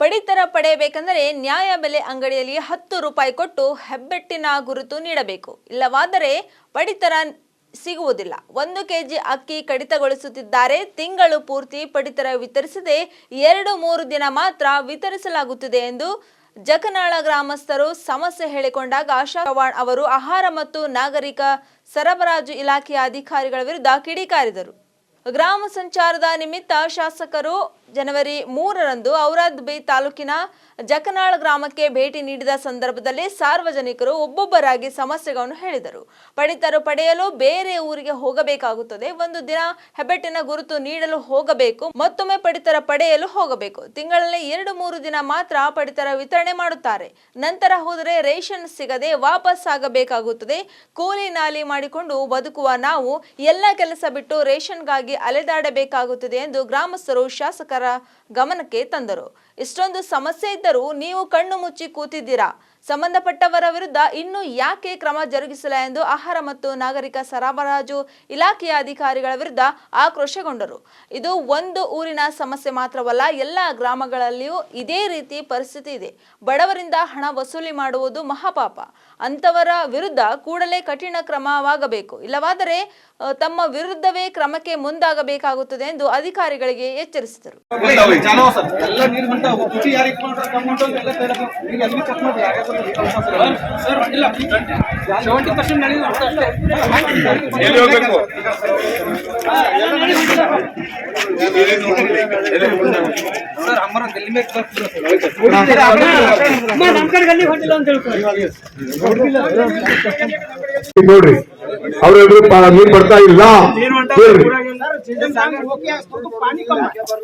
ಪಡಿತರ ಪಡೆಯಬೇಕೆಂದರೆ ನ್ಯಾಯ ಬೆಲೆ ಅಂಗಡಿಯಲ್ಲಿ ಹತ್ತು ರೂಪಾಯಿ ಕೊಟ್ಟು ಹೆಬ್ಬೆಟ್ಟಿನ ಗುರುತು ನೀಡಬೇಕು. ಇಲ್ಲವಾದರೆ ಪಡಿತರ ಸಿಗುವುದಿಲ್ಲ. ಒಂದು ಕೆಜಿ ಅಕ್ಕಿ ಕಡಿತಗೊಳಿಸುತ್ತಿದ್ದಾರೆ. ತಿಂಗಳು ಪೂರ್ತಿ ಪಡಿತರ ವಿತರಿಸದೆ ಎರಡು ಮೂರು ದಿನ ಮಾತ್ರ ವಿತರಿಸಲಾಗುತ್ತಿದೆ ಎಂದು ಜಕನಾಳ ಗ್ರಾಮಸ್ಥರು ಸಮಸ್ಯೆ ಹೇಳಿಕೊಂಡಾಗ ಆಶಾ ಚವ್ಹಾಣ್ ಅವರು ಆಹಾರ ಮತ್ತು ನಾಗರಿಕ ಸರಬರಾಜು ಇಲಾಖೆಯ ಅಧಿಕಾರಿಗಳ ವಿರುದ್ಧ ಕಿಡಿಕಾರಿದರು. ಗ್ರಾಮ ಸಂಚಾರದ ನಿಮಿತ್ತ ಶಾಸಕರು ಜನವರಿ ಮೂರರಂದು ಔರಾದ್ ಬಿ ತಾಲೂಕಿನ ಜಕನಾಳ ಗ್ರಾಮಕ್ಕೆ ಭೇಟಿ ನೀಡಿದ ಸಂದರ್ಭದಲ್ಲಿ ಸಾರ್ವಜನಿಕರು ಒಬ್ಬೊಬ್ಬರಾಗಿ ಸಮಸ್ಯೆಗಳನ್ನು ಹೇಳಿದರು. ಪಡಿತರು ಪಡೆಯಲು ಬೇರೆ ಊರಿಗೆ ಹೋಗಬೇಕಾಗುತ್ತದೆ. ಒಂದು ದಿನ ಹೆಬ್ಬೆಟ್ಟಿನ ಗುರುತು ನೀಡಲು ಹೋಗಬೇಕು. ಮತ್ತೊಮ್ಮೆ ಪಡಿತರ ಪಡೆಯಲು ಹೋಗಬೇಕು. ತಿಂಗಳಲ್ಲಿ ಎರಡು ಮೂರು ದಿನ ಮಾತ್ರ ಪಡಿತರ ವಿತರಣೆ ಮಾಡುತ್ತಾರೆ. ನಂತರ ಹೋದರೆ ರೇಷನ್ ಸಿಗದೆ ವಾಪಸ್ ಆಗಬೇಕಾಗುತ್ತದೆ. ಕೂಲಿ ನಾಲಿ ಮಾಡಿಕೊಂಡು ಬದುಕುವ ನಾವು ಎಲ್ಲ ಕೆಲಸ ಬಿಟ್ಟು ರೇಷನ್ಗಾಗಿ ಅಲೆದಾಡಬೇಕಾಗುತ್ತದೆ ಎಂದು ಗ್ರಾಮಸ್ಥರು ಶಾಸಕರ ಗಮನಕ್ಕೆ ತಂದರು. ಇಷ್ಟೊಂದು ಸಮಸ್ಯೆ ಇದ್ದರೂ ನೀವು ಕಣ್ಣು ಮುಚ್ಚಿ ಕೂತಿದ್ದೀರಾ? ಸಂಬಂಧಪಟ್ಟವರ ವಿರುದ್ಧ ಇನ್ನೂ ಯಾಕೆ ಕ್ರಮ ಜರುಗಿಸಿಲ್ಲ ಎಂದು ಆಹಾರ ಮತ್ತು ನಾಗರಿಕ ಸರಬರಾಜು ಇಲಾಖೆಯ ಅಧಿಕಾರಿಗಳ ವಿರುದ್ಧ ಆಕ್ರೋಶಗೊಂಡರು. ಇದು ಒಂದು ಊರಿನ ಸಮಸ್ಯೆ ಮಾತ್ರವಲ್ಲ, ಎಲ್ಲ ಗ್ರಾಮಗಳಲ್ಲಿಯೂ ಇದೇ ರೀತಿ ಪರಿಸ್ಥಿತಿ ಇದೆ. ಬಡವರಿಂದ ಹಣ ವಸೂಲಿ ಮಾಡುವುದು ಮಹಾಪಾಪ. ಅಂತವರ ವಿರುದ್ಧ ಕೂಡಲೇ ಕಠಿಣ ಕ್ರಮವಾಗಬೇಕು. ಇಲ್ಲವಾದರೆ ತಮ್ಮ ವಿರುದ್ಧವೇ ಕ್ರಮಕ್ಕೆ ಮುಂದಾಗಬೇಕಾಗುತ್ತದೆ ಎಂದು ಅಧಿಕಾರಿಗಳಿಗೆ ಎಚ್ಚರಿಸಿದರು. ನೋಡ್ರಿ. ಅವ್ರೆಲ್ರು ಪಾ- ನೀರ್ ಬರ್ತಾ ಇಲ್ಲ ಹೇಳ್ರಿ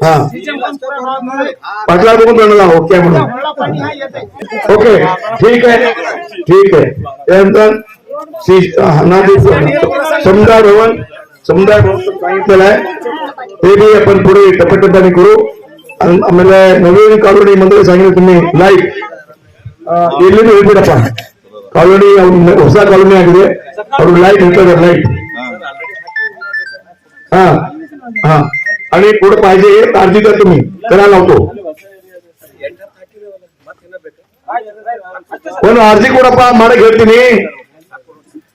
ಹಾ पटला बघून बनला ओके म्हणून ओके ठीक आहे ठीक आहे त्यानंतर शी- नादी समुदाय भवन समुदाय भवन सांगितलेलं आहे ते बी आपण पुढे टप्प्याटप्प्याने करू आणि ಆಮೇಲೆ ನವೀನ್ ಕಾಲೋನಿ ಮಂದಿರ सांगितलं तुम्ही ಲೈಟ್ ಎಲ್ಲಿ ಹೇಳ್ಬಿಡಪ್ಪ ಕಾಲೋನಿ ಅವ್ನ ಹೊಸ ಕಾಲೋನಿ ಆಗಿದೆ ಅವ್ರು ಲೈಟ್ ಹೇಳ್ತಾರೆ ಲೈಟ್ हा हा आणि पुढे पाहिजे अर्जी द्या तुम्ही करा लावतो पण अर्जी ಕೊಡಪ್ಪ ಮಾಡಕ್ ಹೇಳ್ತೀನಿ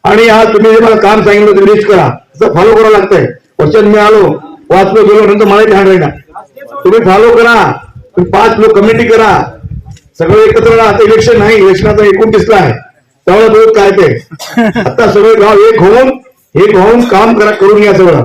आणि आज तुम्ही जे मला काम सांगितलं ते लिस्ट करा तसं फॉलो करावं लागतंय क्वेश्चन मी आलो वाचलो गेलो नंतर मला ध्यान राहिला तुम्ही फॉलो करा तुम्ही पाच लोक कमिटी करा सगळे एकत्र राहा आता इलेक्शन नाही इलेक्शनाचा एकोणतीसला आहे त्यामुळे काय ते? आता सगळे गाव एक होऊन एक होऊन काम करा करून घ्या सगळं.